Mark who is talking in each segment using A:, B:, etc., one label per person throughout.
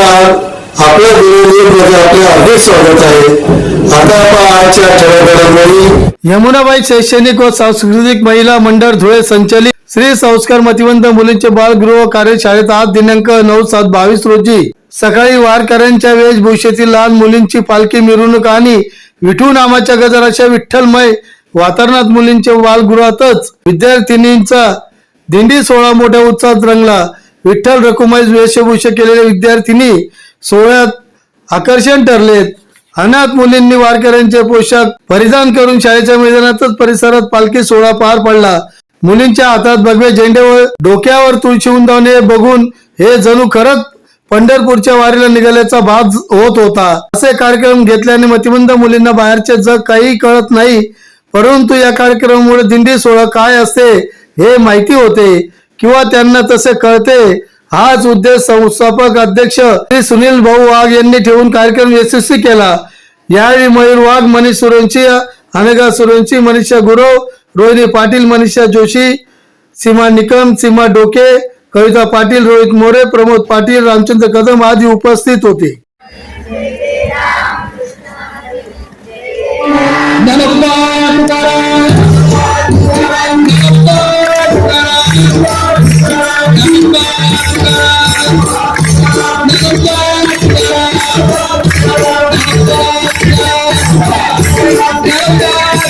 A: नमस्कार आपल्या मध्ये आपले हार्दिक स्वागत आहे. आता आजच्या ठळक
B: यमुनाबाई शैक्षणिक व सांस्कृतिक महिला मंडळ धुळे संचलित श्री संस्कार मतिवंत मुलींचे बालगृह कार्यशाळेत आज दिनांक नऊ सात बावीस रोजी सकाळी वारकऱ्यांच्या वेशभूषेतील लहान मुलींची पालखी मिरवणूक आणि विठू नामाच्या गजराच्या विठ्ठलमय वातावरणात मुलींच्या बालगृहातच विद्यार्थिनींचा दिंडी सोहळा मोठ्या उत्साहात रंगला. विठ्ठल रकुमाई वेशभूषा केलेल्या विद्यार्थिनी सोहळ्यात आकर्षण ठरलेत. अनाथ मुलींनी वारकऱ्यांचे पोशाख परिधान करून शाळेच्या मैदानातच परिसरात पालखी सोहळा पार पडला. मुलींच्या हातात भगवे झेंडे व डोक्यावर तुळशी उंदावणे बघून हे जणू खरंच पंढरपूरच्या वारीला निघाल्याचा भाग होत होता. असे कार्यक्रम घेतल्याने मतिमंद मुलींना बाहेरचे जग काही कळत नाही. परंतु या कार्यक्रमामुळे दिंडी सोहळा काय असते हे माहिती होते. किंवा त्यांना तसे कळते हाच उद्देश संस्थापक अध्यक्ष श्री सुनील भाऊ वाघ यांनी ठेवून कार्यक्रम यशस्वी केला. यावेळी मयूर वाघ मनीष सुरवंशी अनेका सुरंची मनीषा गुरव रोहिणी पाटील मनीषा जोशी सीमा निकम सीमा डोके कविता पाटील रोहित मोरे प्रमोद पाटील रामचंद्र कदम आदी उपस्थित होते.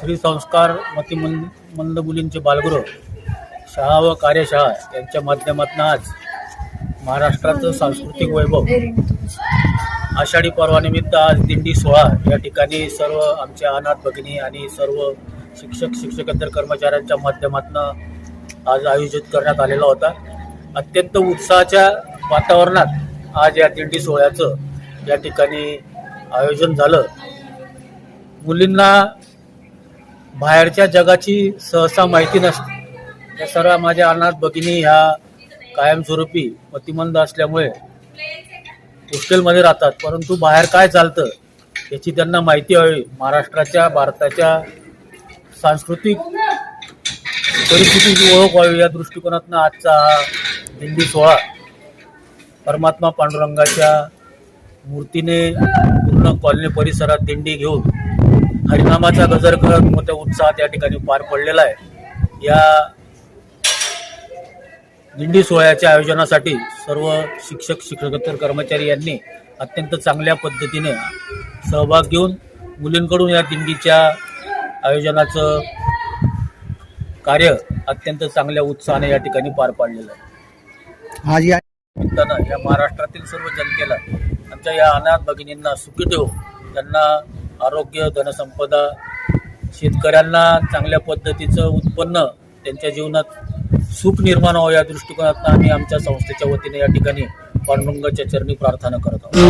C: श्री संस्कार मतिमंद मंद मुलींचे बालगृह शाळा व कार्यशाळा यांच्या माध्यमातून आज महाराष्ट्राचं सांस्कृतिक वैभव. आषाढी पर्वानिमित्त आज दिंडी सोहळा. या ठिकाणी सर्व आमच्या अनाथ भगिनी आणि सर्व शिक्षक शिक्षकेतर कर्मचाऱ्यांच्या माध्यमातून आज आयोजित करण्यात आलेला होता. अत्यंत उत्साहाच्या वातावरणात आज या दिंडी सोहळ्याचं या ठिकाणी आयोजन झालं. मुलींना बाहेरच्या जगाची सहसा माहिती नसते. त्या सर्व माझ्या अनाथ भगिनी ह्या कायमस्वरूपी मतिमंद असल्यामुळे हॉस्टेलमध्ये राहतात. परंतु बाहेर काय चालतं याची त्यांना माहिती हवी. महाराष्ट्राच्या भारताच्या सांस्कृतिक परिस्थितीची ओळख व्हावी. या दृष्टिकोनातून आजचा हा दिंडी सोहळा परमात्मा पांडुरंगाच्या मूर्तीने पूर्ण कॉलनी परिसरात दिंडी घेऊन हरिनामाचा गजर करत मोठ्या उत्साहात या ठिकाणी पार पडलेला आहे. या दिंडी सोहळ्याच्या आयोजनासाठी सर्व शिक्षक शिक्षकेतर कर्मचारी यांनी अत्यंत चांगल्या पद्धतीने सहभाग घेऊन मुलींकडून या दिंडीच्या आयोजनाचं कार्य अत्यंत चांगल्या उत्साहाने या ठिकाणी पार पाडलेलं आहे.
B: आज या
C: निमित्तानं या महाराष्ट्रातील सर्व जनतेला आमच्या या अनाथ भगिनींना सुखी ठेवू त्यांना आरोग्य धनसंपदा शेतकऱ्यांना चांगल्या पद्धतीचं उत्पन्न त्यांच्या जीवनात सुख निर्माण व्हावं या दृष्टिकोनातून आम्ही आमच्या संस्थेच्या वतीने या ठिकाणी पांडुरंगाच्या चरणी प्रार्थना करत आहोत.